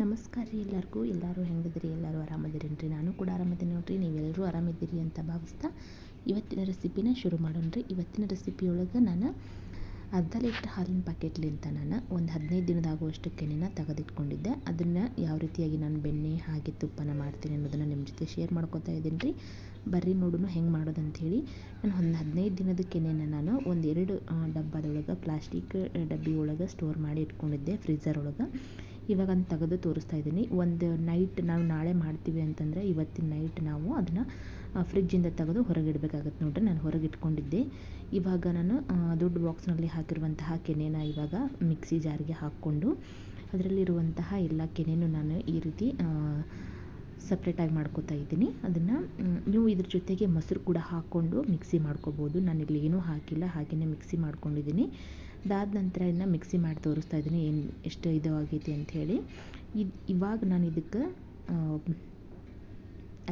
ನಮಸ್ಕಾರ ರೀ ಎಲ್ಲರಿಗೂ. ಎಲ್ಲರೂ ಹೆಂಗಿದ್ರಿ? ಎಲ್ಲರೂ ಆರಾಮದಿರೇನ್ರಿ? ನಾನು ಕೂಡ ಆರಾಮದೀನಿ ನೋಡ್ರಿ. ನೀವೆಲ್ಲರೂ ಆರಾಮಿದ್ದೀರಿ ಅಂತ ಭಾವಿಸ್ತಾ ಇವತ್ತಿನ ರೆಸಿಪಿನ ಶುರು ಮಾಡೋಣ ರೀ. ಇವತ್ತಿನ ರೆಸಿಪಿಯೊಳಗೆ ನಾನು ಅರ್ಧ ಲೀಟ್ರ್ ಹಾಲಿನ ಪ್ಯಾಕೆಟ್ಲಿಂತ ನಾನು ಒಂದು ಹದಿನೈದು ದಿನದಾಗುವಷ್ಟು ಕೆನೆನ ತೆಗೆದಿಟ್ಕೊಂಡಿದ್ದೆ. ಅದನ್ನು ಯಾವ ರೀತಿಯಾಗಿ ನಾನು ಬೆಣ್ಣೆ, ಹಾಗೆ ತುಪ್ಪನ ಮಾಡ್ತೀನಿ ಅನ್ನೋದನ್ನು ನಿಮ್ಮ ಜೊತೆ ಶೇರ್ ಮಾಡ್ಕೊತಾ ಇದ್ದೀನಿ ರೀ. ಬರ್ರಿ ನೋಡೋಣ ಹೆಂಗೆ ಮಾಡೋದಂಥೇಳಿ ನಾನು ಒಂದು ಹದಿನೈದು ದಿನದ ಕೆನೆನ ನಾನು ಒಂದು ಎರಡು ಡಬ್ಬದೊಳಗೆ ಪ್ಲಾಸ್ಟಿಕ್ ಡಬ್ಬಿ ಒಳಗೆ ಸ್ಟೋರ್ ಮಾಡಿ ಇಟ್ಕೊಂಡಿದ್ದೆ ಫ್ರೀಝರ್ ಒಳಗೆ ಇವಾಗ ಅದನ್ನ ತೆಗೆದು ತೋರಿಸ್ತಾ ಇದ್ದೀನಿ. ಒಂದು ನೈಟ್ ನಾವು ನಾಳೆ ಮಾಡ್ತೀವಿ ಅಂತಂದರೆ ಇವತ್ತಿನ ನೈಟ್ ನಾವು ಅದನ್ನು ಫ್ರಿಜ್ಜಿಂದ ತೆಗೆದು ಹೊರಗೆ ಇಡಬೇಕಾಗತ್ತೆ ನೋಡಿರಿ. ನಾನು ಹೊರಗೆ ಇಟ್ಕೊಂಡಿದ್ದೆ ಇವಾಗ ನಾನು ದೊಡ್ಡ ಬಾಕ್ಸ್ನಲ್ಲಿ ಹಾಕಿರುವಂತಹ ಕೆನೆನ ಇವಾಗ ಮಿಕ್ಸಿ ಜಾರಿಗೆ ಹಾಕ್ಕೊಂಡು ಅದರಲ್ಲಿರುವಂತಹ ಎಲ್ಲ ಕೆನೆನೂ ನಾನು ಈ ರೀತಿ ಸಪ್ರೇಟಾಗಿ ಮಾಡ್ಕೋತಾ ಇದ್ದೀನಿ. ಅದನ್ನು ನೀವು ಇದ್ರ ಜೊತೆಗೆ ಮೊಸರು ಕೂಡ ಹಾಕ್ಕೊಂಡು ಮಿಕ್ಸಿ ಮಾಡ್ಕೋಬೋದು. ನಾನು ಇಲ್ಲಿ ಏನೂ ಹಾಕಿಲ್ಲ ಹಾಗೆಯೇ ಮಿಕ್ಸಿ ಮಾಡ್ಕೊಂಡಿದ್ದೀನಿ. ಅದಾದ ನಂತರ ಇನ್ನು ಮಿಕ್ಸಿ ಮಾಡಿ ತೋರಿಸ್ತಾ ಇದ್ದೀನಿ, ಏನು ಎಷ್ಟು ಇದು ಆಗೈತಿ ಅಂಥೇಳಿ ಇದು, ಇವಾಗ ನಾನು ಇದಕ್ಕೆ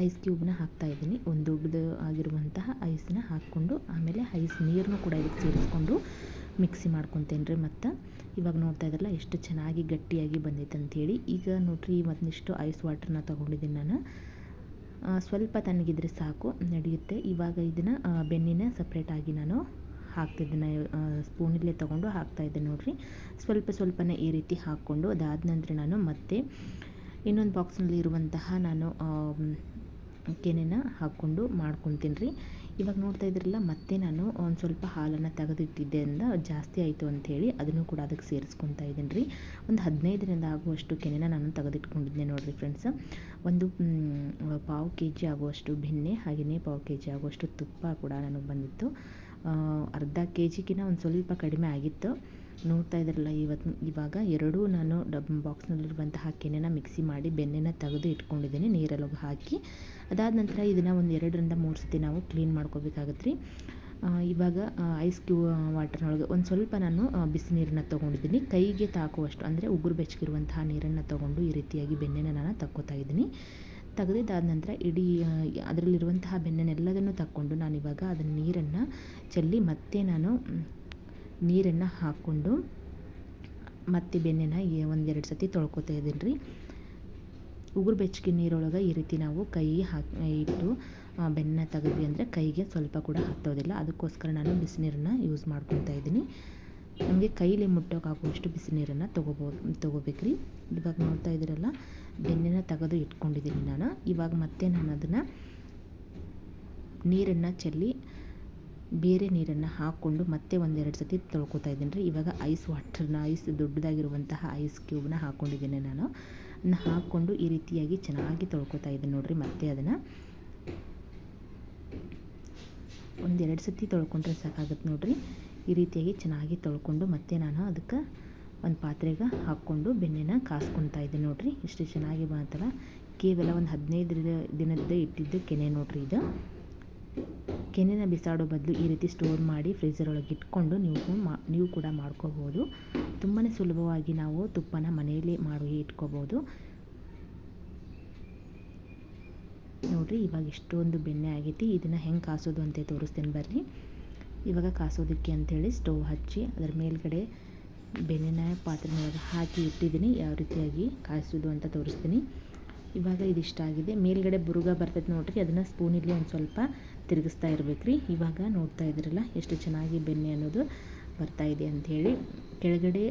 ಐಸ್ ಕ್ಯೂಬ್ನ ಇದ್ದೀನಿ. ಒಂದು ದೊಡ್ಡದು ಆಗಿರುವಂತಹ ಐಸ್ನ ಹಾಕ್ಕೊಂಡು, ಆಮೇಲೆ ಐಸ್ ನೀರನ್ನು ಕೂಡ ಇದಕ್ಕೆ ಸೇರಿಸ್ಕೊಂಡು ಮಿಕ್ಸಿ ಮಾಡ್ಕೊತೇನೆ ರೀ ಮತ್ತು. ಇವಾಗ ನೋಡ್ತಾ ಇದ್ರಲ್ಲ ಎಷ್ಟು ಚೆನ್ನಾಗಿ ಗಟ್ಟಿಯಾಗಿ ಬಂದೈತೆ ಅಂಥೇಳಿ. ಈಗ ನೋಡ್ರಿ ಮತ್ತಿಷ್ಟು ಐಸ್ ವಾಟರ್ನ ತೊಗೊಂಡಿದ್ದೀನಿ ನಾನು. ಸ್ವಲ್ಪ ತಣ್ಣಗಿದ್ರೆ ಸಾಕು, ನಡೆಯುತ್ತೆ. ಇವಾಗ ಇದನ್ನು ಬೆನ್ನಿನ ಸಪ್ರೇಟಾಗಿ ನಾನು ಹಾಕ್ತಿದ್ದೀನಿ. ಸ್ಪೂನಲ್ಲೇ ತೊಗೊಂಡು ಹಾಕ್ತಾಯಿದ್ದೆ ನೋಡಿರಿ. ಸ್ವಲ್ಪ ಸ್ವಲ್ಪನೇ ಈ ರೀತಿ ಹಾಕ್ಕೊಂಡು ಅದಾದ ನಂತರ ನಾನು ಮತ್ತೆ ಇನ್ನೊಂದು ಬಾಕ್ಸ್ನಲ್ಲಿ ಇರುವಂತಹ ನಾನು ಕೆನೆನ ಹಾಕ್ಕೊಂಡು ಮಾಡ್ಕೊತೀನಿ ರೀ ಇವಾಗ ನೋಡ್ತಾ ಇದ್ರಲ್ಲ, ಮತ್ತೆ ನಾನು ಒಂದು ಸ್ವಲ್ಪ ಹಾಲನ್ನು ತೆಗೆದಿಟ್ಟಿದ್ದೆ ಅಂದ ಜಾಸ್ತಿ ಆಯಿತು ಅಂಥೇಳಿ ಅದನ್ನು ಕೂಡ ಅದಕ್ಕೆ ಸೇರಿಸ್ಕೊತಾ ಇದ್ದೀನಿ ರೀ. ಒಂದು ಹದಿನೈದರಿಂದ ಆಗುವಷ್ಟು ಕೆನೆನ ನಾನು ತೆಗೆದಿಟ್ಕೊಂಡಿದ್ದೆ ನೋಡಿರಿ ಫ್ರೆಂಡ್ಸ್ ಒಂದು ಪಾವು ಕೆ ಜಿ ಆಗುವಷ್ಟು ಬೆಣ್ಣೆ ಹಾಗೆಯೇ ಪಾವು ಕೆ ಜಿ ಆಗುವಷ್ಟು ತುಪ್ಪ ಕೂಡ ನನಗೆ ಬಂದಿತ್ತು. ಅರ್ಧ ಕೆ ಜಿಗಿನ ಒಂದು ಸ್ವಲ್ಪ ಕಡಿಮೆ ಆಗಿತ್ತು. ನೋಡ್ತಾ ಇದ್ರಲ್ಲ ಇವತ್ತು ಇವಾಗ ಎರಡೂ ನಾನು ಡಬ್ ಬಾಕ್ಸ್ನಲ್ಲಿರುವಂತಹ ಕೆನೆನ ಮಿಕ್ಸಿ ಮಾಡಿ ಬೆಣ್ಣೆನ ತೆಗೆದು ಇಟ್ಕೊಂಡಿದ್ದೀನಿ, ನೀರಲ್ಲಿ ಹಾಕಿ. ಅದಾದ ನಂತರ ಇದನ್ನು ಒಂದು ಎರಡರಿಂದ ಮೂರು ಸತಿ ನಾವು ಕ್ಲೀನ್ ಮಾಡ್ಕೋಬೇಕಾಗತ್ತೆ ರೀ ಇವಾಗ ಐಸ್ ಕ್ಯೂ ವಾಟರ್ನೊಳಗೆ ಒಂದು ಸ್ವಲ್ಪ ನಾನು ಬಿಸಿ ನೀರನ್ನ ತೊಗೊಂಡಿದ್ದೀನಿ. ಕೈಗೆ ತಾಕುವಷ್ಟು, ಅಂದರೆ ಉಗುರು ಬೆಚ್ಚಗಿರುವಂತಹ ನೀರನ್ನು ತೊಗೊಂಡು ಈ ರೀತಿಯಾಗಿ ಬೆಣ್ಣೆನ ನಾನು ತಕ್ಕೋತಾ ಇದ್ದೀನಿ. ತೆಗೆದಿದ್ದಾದ ನಂತರ ಇಡೀ ಅದರಲ್ಲಿರುವಂತಹ ಬೆಣ್ಣೆನೆಲ್ಲದನ್ನು ತಕ್ಕೊಂಡು ನಾನಿವಾಗ ಅದನ್ನ ನೀರನ್ನು ಚೆಲ್ಲಿ ಮತ್ತೆ ನಾನು ನೀರನ್ನು ಹಾಕ್ಕೊಂಡು ಮತ್ತೆ ಬೆನ್ನೆನ ಒಂದೆರಡು ಸತಿ ತೊಳ್ಕೊತಾ ಇದ್ದೀನಿ ರೀ ಉಗುರು ಬೆಚ್ಚಗೆ ನೀರೊಳಗೆ ಈ ರೀತಿ ನಾವು ಕೈ ಹಾಕಿ, ಇಟ್ಟು ಬೆನ್ನ ತೆಗೆದ್ವಿ ಅಂದರೆ ಕೈಗೆ ಸ್ವಲ್ಪ ಕೂಡ ಹತ್ತೋದಿಲ್ಲ. ಅದಕ್ಕೋಸ್ಕರ ನಾನು ಬಿಸಿನೀರನ್ನು ಯೂಸ್ ಮಾಡ್ಕೊತಾ ಇದ್ದೀನಿ. ನಮಗೆ ಕೈಲಿ ಮುಟ್ಟೋಕ್ಕಾಗುವಷ್ಟು ಬಿಸಿ ನೀರನ್ನು ತೊಗೋಬೋದು, ತೊಗೋಬೇಕ್ರಿ. ಇವಾಗ ನೋಡ್ತಾ ಇದ್ದೀರಲ್ಲ, ಬೆನ್ನೆನ ತೆಗೆದು ಇಟ್ಕೊಂಡಿದ್ದೀನಿ ನಾನು. ಇವಾಗ ಮತ್ತೆ ನಾನು ಅದನ್ನು ನೀರನ್ನು ಚೆಲ್ಲಿ ಬೇರೆ ನೀರನ್ನು ಹಾಕ್ಕೊಂಡು ಮತ್ತೆ ಒಂದೆರಡು ಸತಿ ತೊಳ್ಕೊತಾ ಇದ್ದೀನಿ ರೀ. ಇವಾಗ ಐಸ್ ವಾಟರ್ನ, ಐಸ್ ದೊಡ್ಡದಾಗಿರುವಂತಹ ಐಸ್ ಕ್ಯೂಬ್ನ ಹಾಕ್ಕೊಂಡಿದ್ದೀನಿ ನಾನು. ಅದನ್ನ ಹಾಕ್ಕೊಂಡು ಈ ರೀತಿಯಾಗಿ ಚೆನ್ನಾಗಿ ತೊಳ್ಕೊತಾ ಇದ್ದೀನಿ ನೋಡಿರಿ ಮತ್ತೆ ಅದನ್ನು. ಒಂದೆರಡು ಸತಿ ತೊಳ್ಕೊಂಡ್ರೆ ಸಾಕಾಗುತ್ತೆ ನೋಡಿರಿ. ಈ ರೀತಿಯಾಗಿ ಚೆನ್ನಾಗಿ ತೊಳ್ಕೊಂಡು ಮತ್ತೆ ನಾನು ಅದಕ್ಕೆ ಒಂದು ಪಾತ್ರೆಗೆ ಹಾಕ್ಕೊಂಡು ಬೆಣ್ಣೆನ ಕಾಸ್ಕೊತಾ ಇದ್ದೀನಿ ನೋಡಿರಿ. ಇಷ್ಟು ಚೆನ್ನಾಗಿ ಬಂತಲ್ಲ. ಕೇವಲ ಒಂದು ಹದಿನೈದು ದಿನದ ಇಟ್ಟಿದ್ದು ಕೆನೆ ನೋಡಿರಿ ಇದು. ಕೆನೆನ ಬಿಸಾಡೋ ಬದಲು ಈ ರೀತಿ ಸ್ಟೋರ್ ಮಾಡಿ ಫ್ರೀಝರ್ ಒಳಗೆ ಇಟ್ಕೊಂಡು ನೀವು ಮಾ, ನೀವು ಕೂಡ ಮಾಡ್ಕೋಬೋದು. ತುಂಬಾ ಸುಲಭವಾಗಿ ನಾವು ತುಪ್ಪನ ಮನೆಯಲ್ಲಿ ಮಾಡಿ ಇಟ್ಕೋಬೋದು. ನೋಡಿರಿ, ಇವಾಗ ಇಷ್ಟೊಂದು ಬೆಣ್ಣೆ ಆಗೈತಿ ಇದನ್ನು ಹೆಂಗೆ ಕಾಸೋದು ಅಂತ ತೋರಿಸ್ತೀನಿ ಬರ್ರಿ. ಇವಾಗ ಕಾಸೋದಕ್ಕೆ ಅಂಥೇಳಿ ಸ್ಟವ್ ಹಚ್ಚಿ ಅದರ ಮೇಲ್ಗಡೆ ಬೆಣ್ಣೆನ ಪಾತ್ರೆಯೊಳಗೆ ಹಾಕಿ ಇಟ್ಟಿದ್ದೀನಿ. ಯಾವ ರೀತಿಯಾಗಿ ಕಾಯಿಸೋದು ಅಂತ ತೋರಿಸ್ತೀನಿ. ಇವಾಗ ಇದಿಷ್ಟ ಆಗಿದೆ ಮೇಲ್ಗಡೆ ಬುರುಗ ಬರ್ತೈತೆ ನೋಡಿರಿ. ಅದನ್ನು ಸ್ಪೂನಿಲ್ಲಿ ಒಂದು ಸ್ವಲ್ಪ ತಿರುಗಿಸ್ತಾ ಇರ್ಬೇಕು ರೀ ಇವಾಗ ನೋಡ್ತಾ ಇದ್ರಲ್ಲ ಎಷ್ಟು ಚೆನ್ನಾಗಿ ಬೆಣ್ಣೆ ಅನ್ನೋದು ಬರ್ತಾ ಬರ್ತಾಯಿದೆ ಅಂಥೇಳಿ. ಕೆಳಗಡೆ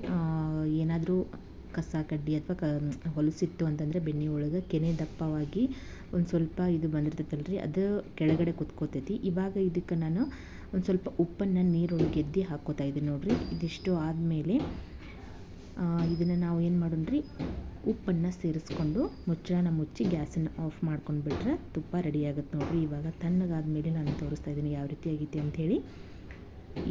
ಏನಾದರೂ ಕಸ, ಕಡ್ಡಿ ಅಥವಾ ಕ, ಹೊಲಸಿತ್ತು ಅಂತಂದರೆ ಬೆಣ್ಣೆ ಒಳಗೆ ಕೆನೆ ದಪ್ಪವಾಗಿ ಒಂದು ಸ್ವಲ್ಪ ಇದು ಬಂದಿರ್ತೈತಲ್ಲ ರೀ ಅದು ಕೆಳಗಡೆ ಕುತ್ಕೋತೈತಿ. ಇವಾಗ ಇದಕ್ಕೆ ನಾನು ಒಂದು ಸ್ವಲ್ಪ ಉಪ್ಪನ್ನು ನೀರೊಳಗೆ ಗೆದ್ದಿ ಹಾಕೋತಾ ಇದ್ದೀನಿ ನೋಡಿರಿ. ಇದಿಷ್ಟು ಆದಮೇಲೆ ಇದನ್ನು ನಾವು ಏನು ಮಾಡೋಣ್ರಿ? ಉಪ್ಪನ್ನು ಸೇರಿಸ್ಕೊಂಡು ಮುಚ್ಚಳನ ಮುಚ್ಚಿ ಗ್ಯಾಸನ್ನು ಆಫ್ ಮಾಡ್ಕೊಂಡು ಬಿಟ್ರೆ ತುಪ್ಪ ರೆಡಿ ಆಗುತ್ತೆ ನೋಡಿರಿ. ಇವಾಗ ತಣ್ಣಗಾದ್ಮೇಲೆ ನಾನು ತೋರಿಸ್ತಾ ಇದ್ದೀನಿ ಯಾವ ರೀತಿ ಆಗೈತಿ ಅಂಥೇಳಿ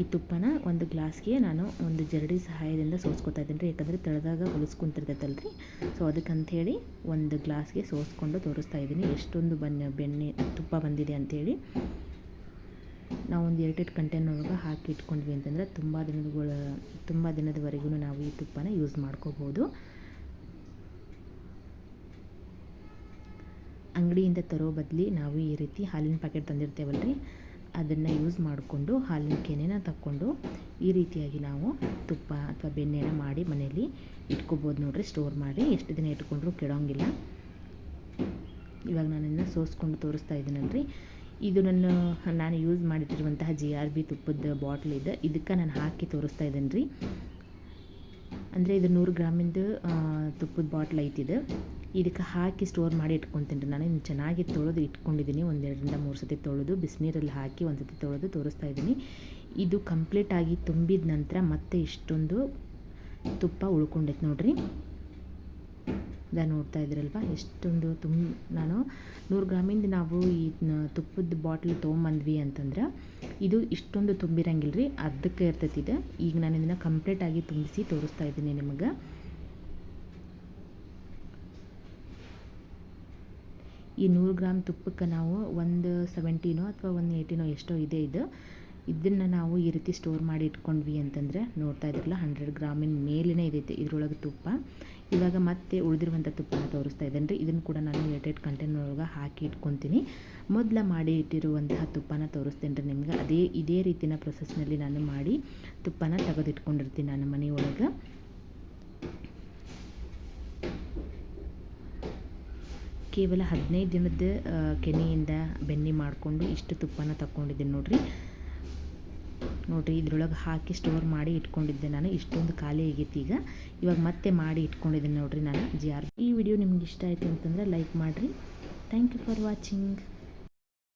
ಈ ತುಪ್ಪನ ಒಂದು ಗ್ಲಾಸ್ಗೆ ನಾನು ಒಂದು ಜರಡಿ ಸಹಾಯದಿಂದ ಸೋಸ್ಕೊತಾ ಇದ್ದೀನಿ ರೀ. ಯಾಕಂದರೆ ತಳದಾಗ ಹೊಲಿಸ್ಕೊಂತಿರ್ತೈತಲ್ಲ ರೀ ಸೊ ಅದಕ್ಕಂಥೇಳಿ ಒಂದು ಗ್ಲಾಸ್ಗೆ ಸೋಸ್ಕೊಂಡು ತೋರಿಸ್ತಾ ಇದ್ದೀನಿ. ಎಷ್ಟೊಂದು ಬನ್ನ, ಬೆಣ್ಣೆ, ತುಪ್ಪ ಬಂದಿದೆ ಅಂಥೇಳಿ ನಾವು ಒಂದು ಎರಡು ಕಂಟೈನರ್ಗೆ ಹಾಕಿ ಇಟ್ಕೊಂಡ್ವಿ ಅಂತಂದರೆ ತುಂಬ ದಿನಗಳ ತುಂಬ ದಿನದವರೆಗೂ ನಾವು ಈ ತುಪ್ಪನ ಯೂಸ್ ಮಾಡ್ಕೋಬೋದು. ಅಂಗಡಿಯಿಂದ ತರೋ ಬದಲಿ ನಾವು ಈ ರೀತಿ ಹಾಲಿನ ಪ್ಯಾಕೆಟ್ ತಂದಿರ್ತೇವಲ್ಲ ರೀ ಅದನ್ನು ಯೂಸ್ ಮಾಡಿಕೊಂಡು ಹಾಲಿನ ಕೆನೆನ ತಕ್ಕೊಂಡು ಈ ರೀತಿಯಾಗಿ ನಾವು ತುಪ್ಪ ಅಥವಾ ಬೆಣ್ಣೆನ ಮಾಡಿ ಮನೆಯಲ್ಲಿ ಇಟ್ಕೋಬೋದು ನೋಡಿರಿ ಸ್ಟೋರ್ ಮಾಡಿ. ಎಷ್ಟು ದಿನ ಇಟ್ಕೊಂಡ್ರೂ ಕೆಡೋಂಗಿಲ್ಲ. ಇವಾಗ ನಾನು ಸೋಸ್ಕೊಂಡು ತೋರಿಸ್ತಾ ಇದ್ದೀನಲ್ರಿ. ಇದು ನನ್ನ, ನಾನು ಯೂಸ್ ಮಾಡಿಟ್ಟಿರುವಂತಹ ಜಿ ಆರ್ ಬಿ ತುಪ್ಪದ ಬಾಟ್ಲ್ ಇದೆ. ಇದಕ್ಕೆ ನಾನು ಹಾಕಿ ತೋರಿಸ್ತಾ ಇದ್ದೀನಿ ರೀ ಅಂದರೆ ಇದು ನೂರು ಗ್ರಾಮಿಂದು ತುಪ್ಪದ ಬಾಟ್ಲ್ ಐತಿದೆ ಇದಕ್ಕೆ ಹಾಕಿ ಸ್ಟೋರ್ ಮಾಡಿ ಇಟ್ಕೊತೀನಿ. ನಾನು ಇನ್ನು ಚೆನ್ನಾಗಿ ತೊಳೆದು ಇಟ್ಕೊಂಡಿದ್ದೀನಿ. ಒಂದೆರಡರಿಂದ ಮೂರು ಸತಿ ತೊಳೆದು ಬಿಸಿನೀರಲ್ಲಿ ಹಾಕಿ ಒಂದು ಸತಿ ತೊಳೆದು ತೋರಿಸ್ತಾ ಇದ್ದೀನಿ. ಇದು ಕಂಪ್ಲೀಟಾಗಿ ತುಂಬಿದ ನಂತರ ಮತ್ತೆ ಇಷ್ಟೊಂದು ತುಪ್ಪ ಉಳ್ಕೊಂಡೈತೆ ನೋಡಿರಿ. ಇದ ನೋಡ್ತಾ ಇದ್ದೀರಲ್ವ? ಎಷ್ಟೊಂದು ತುಂಬ ನಾನು ನೂರು ಗ್ರಾಮಿಂದ ನಾವು ಈ ತುಪ್ಪದ ಬಾಟ್ಲ್ ತೊಗೊಂಬಂದ್ವಿ ಅಂತಂದ್ರೆ ಇದು ಇಷ್ಟೊಂದು ತುಂಬಿರಂಗಿಲ್ಲ ರೀ ಅರ್ಧಕ್ಕೆ ಇರ್ತೈತಿ ಇದು. ಈಗ ನಾನು ಇದನ್ನು ಕಂಪ್ಲೀಟಾಗಿ ತುಂಬಿಸಿ ತೋರಿಸ್ತಾ ಇದ್ದೀನಿ ನಿಮಗೆ. ಈ ನೂರು ಗ್ರಾಮ್ ತುಪ್ಪಕ್ಕೆ ನಾವು ಒಂದು ಸೆವೆಂಟೀನೋ ಅಥವಾ ಒಂದು ಏಯ್ಟೀನೋ ಎಷ್ಟೋ ಇದೆ ಇದು. ಇದನ್ನು ನಾವು ಈ ರೀತಿ ಸ್ಟೋರ್ ಮಾಡಿ ಇಟ್ಕೊಂಡ್ವಿ ಅಂತಂದರೆ ನೋಡ್ತಾ ಇದ್ರಲ್ಲ ಹಂಡ್ರೆಡ್ ಗ್ರಾಮಿನ ಮೇಲಿನೇ ಇದೈತೆ ಇದರೊಳಗೆ ತುಪ್ಪ. ಇವಾಗ ಮತ್ತೆ ಉಳಿದಿರುವಂಥ ತುಪ್ಪನ ತೋರಿಸ್ತಾ ಇದ್ದೇನೆ ರೀ. ಇದನ್ನು ಕೂಡ ನಾನು ಏಟೆಡ್ ಕಂಟೈನರ್ ಒಳಗೆ ಹಾಕಿ ಇಟ್ಕೊತೀನಿ. ಮೊದಲ ಮಾಡಿ ಇಟ್ಟಿರುವಂತಹ ತುಪ್ಪನ ತೋರಿಸ್ತೇನೆ ರೀ ನಿಮ್ಗೆ. ಅದೇ, ಇದೇ ರೀತಿನ ಪ್ರೊಸೆಸ್ನಲ್ಲಿ ನಾನು ಮಾಡಿ ತುಪ್ಪನ ತೆಗೆದಿಟ್ಕೊಂಡಿರ್ತೀನಿ ನಾನು ಮನೆಯೊಳಗೆ ಕೇವಲ ಹದಿನೈದು ದಿನದ ಕೆನೆಯಿಂದ ಬೆನ್ನಿ ಮಾಡಿಕೊಂಡು ಇಷ್ಟು ತುಪ್ಪನ ತಗೊಂಡಿದ್ದೀನಿ ನೋಡಿರಿ. ನೋಡಿರಿ, ಇದ್ರೊಳಗೆ ಹಾಕಿ ಸ್ಟೋರ್ ಮಾಡಿ ಇಟ್ಕೊಂಡಿದ್ದೆ ನಾನು. ಇಷ್ಟೊಂದು ಖಾಲಿ ಆಗೈತಿ ಈಗ. ಇವಾಗ ಮತ್ತೆ ಮಾಡಿ ಇಟ್ಕೊಂಡಿದ್ದೀನಿ ನೋಡಿರಿ ನಾನು. ಜಿ ಆರ್ ಈ ವಿಡಿಯೋ ನಿಮ್ಗೆ ಇಷ್ಟ ಆಯಿತು ಅಂತಂದರೆ ಲೈಕ್ ಮಾಡಿರಿ. Thank you for watching